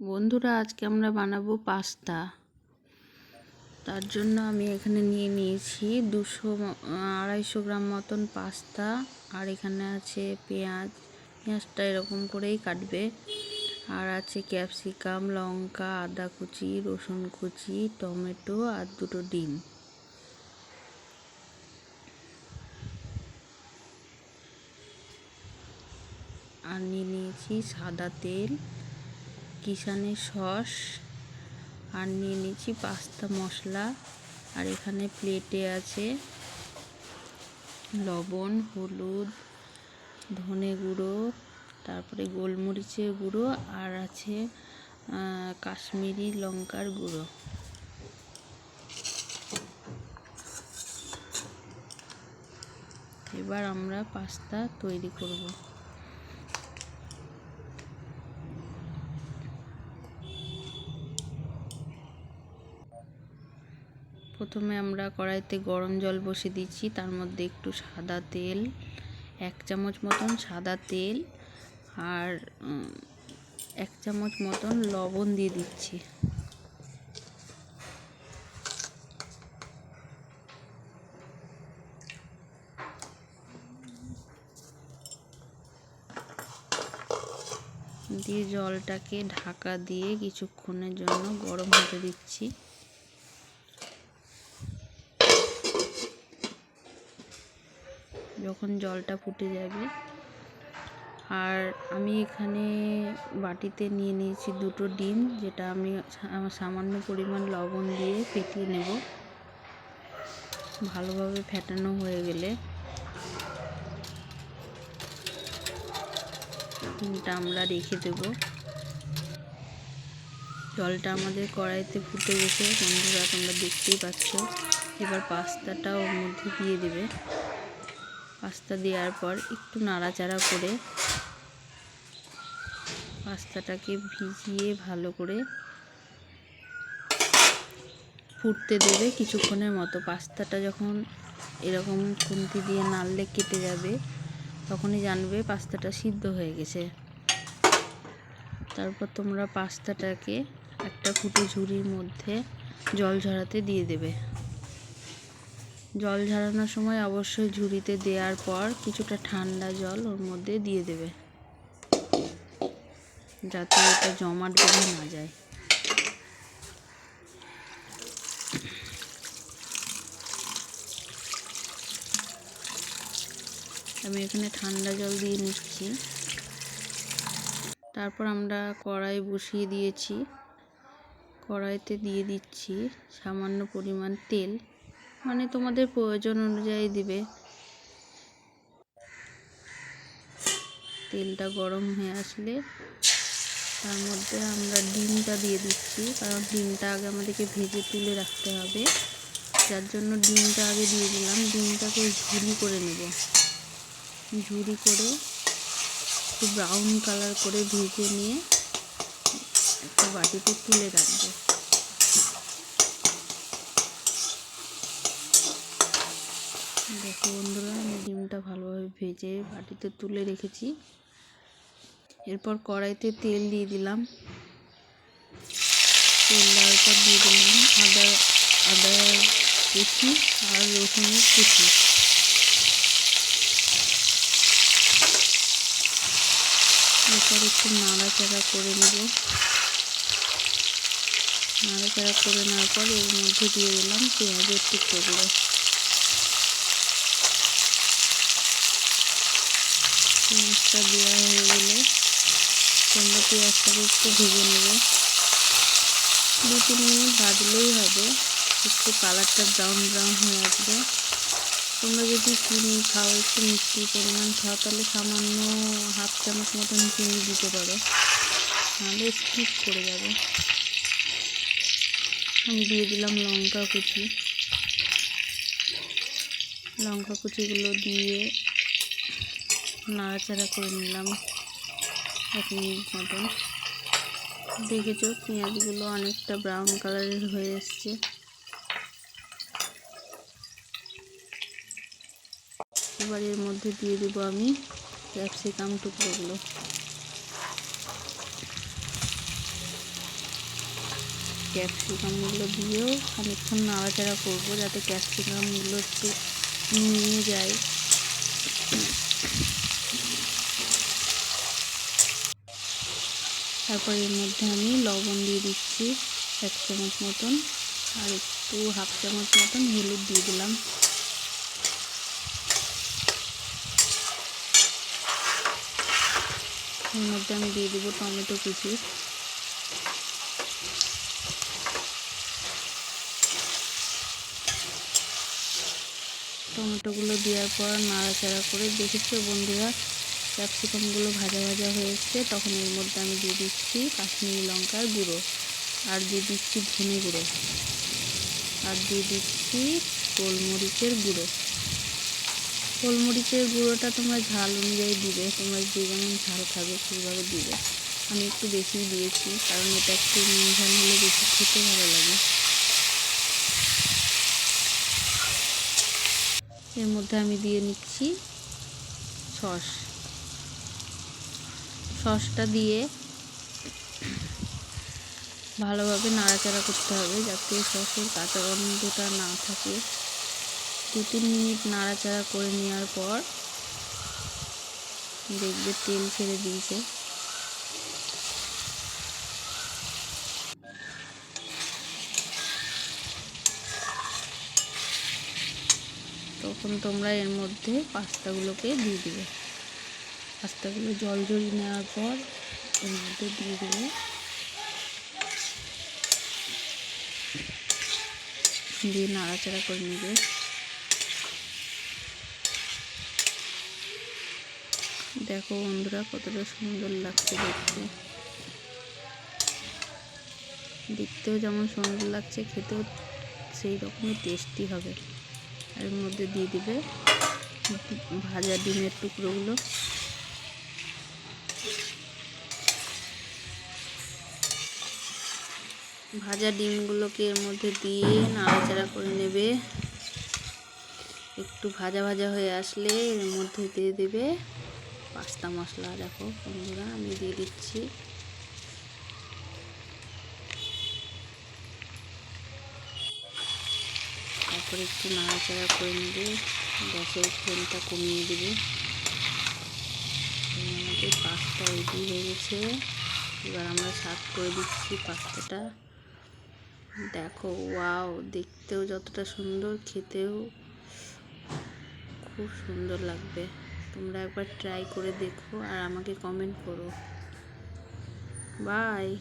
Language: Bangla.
বন্ধুরা, আজকে আমরা বানাবো পাস্তা। তার জন্য আমি এখানে নিয়ে নিয়েছি দুশো আড়াইশো গ্রাম মতন পাস্তা, আর এখানে আছে পেঁয়াজ। পেঁয়াজটা এরকম করেই কাটবে। আর আছে ক্যাপসিকাম, লঙ্কা, আদা কুচি, রসুন কুচি, টমেটো, আর দুটো ডিম। আর নিয়ে নিয়েছি সাদা তেল। কিষানের সস আর নিয়ে নিয়েছি পাস্তা মশলা। আর এখানে প্লেটে আছে লবণ, হলুদ, ধনে গুঁড়ো, তারপরে গোলমরিচের গুঁড়ো আর আছে কাশ্মীরি লঙ্কার গুঁড়ো। এবার আমরা পাস্তা তৈরি করব। প্রথমে আমরা কড়াইতে গরম জল বসিয়ে দিচ্ছি, তার মধ্যে একটু সাদা তেল, এক চামচ মতন সাদা তেল আর এক চামচ মতন লবণ দিয়ে দিচ্ছি। দিয়ে জলটাকে ঢাকা দিয়ে কিছুক্ষণের জন্য গরম হতে দিচ্ছি। যখন জলটা ফুটে যাবে। আর আমি এখানে বাটিতে নিয়ে নিয়েছি দুটো ডিম, যেটা আমি আমার সামান্য পরিমাণ লবণ দিয়ে ফেটিয়ে নেব। ভালোভাবে ফেটানো হয়ে গেলে ডিমটা আমরা রেখে দেব। জলটা আমাদের কড়াইতে ফুটে গেছে, বন্ধুরা তোমরা দেখতেই পাচ্ছ। এবার পাস্তাটা ওর মধ্যে দিয়ে দেবে। পাস্তা দেওয়ার পর একটু নাড়াচাড়া করে পাস্তাটাকে ভিজিয়ে ভালো করে ফুটতে দেবে কিছুক্ষণের মতো। পাস্তাটা যখন এরকম খুন্তি দিয়ে নাড়লে কেটে যাবে, তখনই জানবে পাস্তাটা সিদ্ধ হয়ে গেছে। তারপর তোমরা পাস্তাটাকে একটা ফুটো ঝুড়ির মধ্যে জল ঝরাতে দিয়ে দেবে। জল ঝরানোর সময় অবশ্যই ঝুড়িতে দেওয়ার পর কিছুটা ঠান্ডা জল ওর মধ্যে দিয়ে দেবে, যাতে এটা জমাট বেঁধে না যায়। আমি এখানে ঠান্ডা জল দিয়ে নিচ্ছি। তারপর আমরা কড়াই বসিয়ে দিয়েছি। কড়াইতে দিয়ে দিচ্ছি সামান্য পরিমাণ তেল। মানে তোমাদের প্রয়োজন অনুযায়ী দিবে। তেলটা গরম হয়ে আসলে তার মধ্যে আমরা ডিমটা দিয়ে দিচ্ছি, কারণ ডিমটা আগে আমাদেরকে ভেজে তুলে রাখতে হবে। যার জন্য ডিমটা আগে দিয়ে দিলাম, ডিমটাকে ঝুরি করে নেব। ঝুরি করে একটু ব্রাউন কালার করে ভেজে নিয়ে একটা বাটিতে তুলে রাখব। দেখো বন্ধুরা, আমি ডিমটা ভালোভাবে ভেজে বাটিতে তুলে রেখেছি। এরপর কড়াইতে তেল দিয়ে দিলাম। তেল দেওয়ার পর দিয়ে দিলাম আদা আদা কুচি আর রসুনের কুচি। এরপর একটু নাড়াচাড়া করে নেব। নাড়াচাড়া করে নেওয়ার পর এর মধ্যে দিয়ে দিলাম পেঁয়াজের টুকরোগুলো। পেঁয়াজটা দেওয়া হয়ে গেলে তোমরা পেঁয়াজটাকে একটু ভেজে নেবে। দু, তিন মিনিট ভাজলেই হবে। একটু কালারটা ব্রাউন ব্রাউন হয়ে আসবে। তোমরা যদি চিনি খাও, একটু মিষ্টি পরিমাণ খাও, তাহলে সামান্য হাফ চামচ মতন চিনি দিতে পারো। নাহলে স্কিপ করে যাবে। আমি দিয়ে দিলাম লঙ্কা কুচি। লঙ্কা কুচিগুলো দিয়ে নাড়াচাড়া করে নিলাম এক মিনিট মতন। দেখেছ, পেঁয়াজগুলো অনেকটা ব্রাউন কালারের হয়ে এসছে। এবার এর মধ্যে দিয়ে দেবো আমি ক্যাপসিকাম টুকরোগুলো। ক্যাপসিকামগুলো দিয়েও খানিকক্ষণ নাড়াচাড়া করব যাতে ক্যাপসিকামগুলো একটু নিয়ে যায়। তারপর এর মধ্যে আমি লবণ দিয়ে দিচ্ছি এক চামচ মতন, আর একটু হাফ চামচ মতন হলুদ দিয়ে দিলাম। এর মধ্যে আমি দিয়ে দেবো টমেটো কুচি। টমেটোগুলো দেওয়ার পর নাড়াচাড়া করে, দেখেছ বন্ধুরা? ক্যাপসিকামগুলো ভাজা ভাজা হয়েছে, তখন এর মধ্যে আমি দিয়ে দিচ্ছি কাশ্মীরি লঙ্কার গুঁড়ো আর দিয়ে দিচ্ছি ধনে গুঁড়ো। আর দিয়ে দিচ্ছি গোলমরিচের গুঁড়ো। গোলমরিচের গুঁড়োটা তোমরা ঝাল অনুযায়ী দিবে, তোমরা যে যেমন ঝাল খাবে সেইভাবে দিবে। আমি একটু বেশি দিয়েছি কারণ এটা একটু ঝাল হলে বেশি খেতে ভালো লাগে। এর মধ্যে আমি দিয়ে নিচ্ছি সস। সসটা দিয়ে ভালোভাবে নাড়াচাড়া করতে হবে যাতে সসের কাঁচা গন্ধটা না থাকে। দু তিন মিনিট নাড়াচাড়া করে নেওয়ার পর দেখবে তেল ছেড়ে দিয়েছে। তখন তোমরা এর মধ্যে পাস্তাগুলোকে দিয়ে দিবে। পাস্তাগুলো জল জড়িয়ে নেওয়ার পর এর মধ্যে দিয়ে দেবে। দিয়ে নাড়াচাড়া করে নেবে। দেখো বন্ধুরা কতটা সুন্দর লাগছে দেখতে। দেখতেও যেমন সুন্দর লাগছে, খেতেও সেই রকমই টেস্টি হবে। এর মধ্যে দিয়ে দিবে ভাজা ডিমের টুকরোগুলো। ভাজা ডিমগুলোকে এর মধ্যে দিয়ে নাড়াচাড়া করে নেবে। একটু ভাজা ভাজা হয়ে আসলে এর মধ্যে দিয়ে দেবে পাস্তা মশলা। দেখো বন্ধুরা, আমি দিয়ে দিচ্ছি। তারপরে একটু নাড়াচাড়া করে নেবে। গ্যাসের ফ্লেমটা কমিয়ে দেবে। আমাদের পাস্তা রেডি হয়ে গেছে। এবার আমরা সার্ভ করে দিচ্ছি পাস্তাটা। দেখো, ওয়াও, দেখতেও যতটা সুন্দর, খেতেও খুব সুন্দর লাগবে। তোমরা একবার ট্রাই করে দেখো আর আমাকে কমেন্ট করো। বাই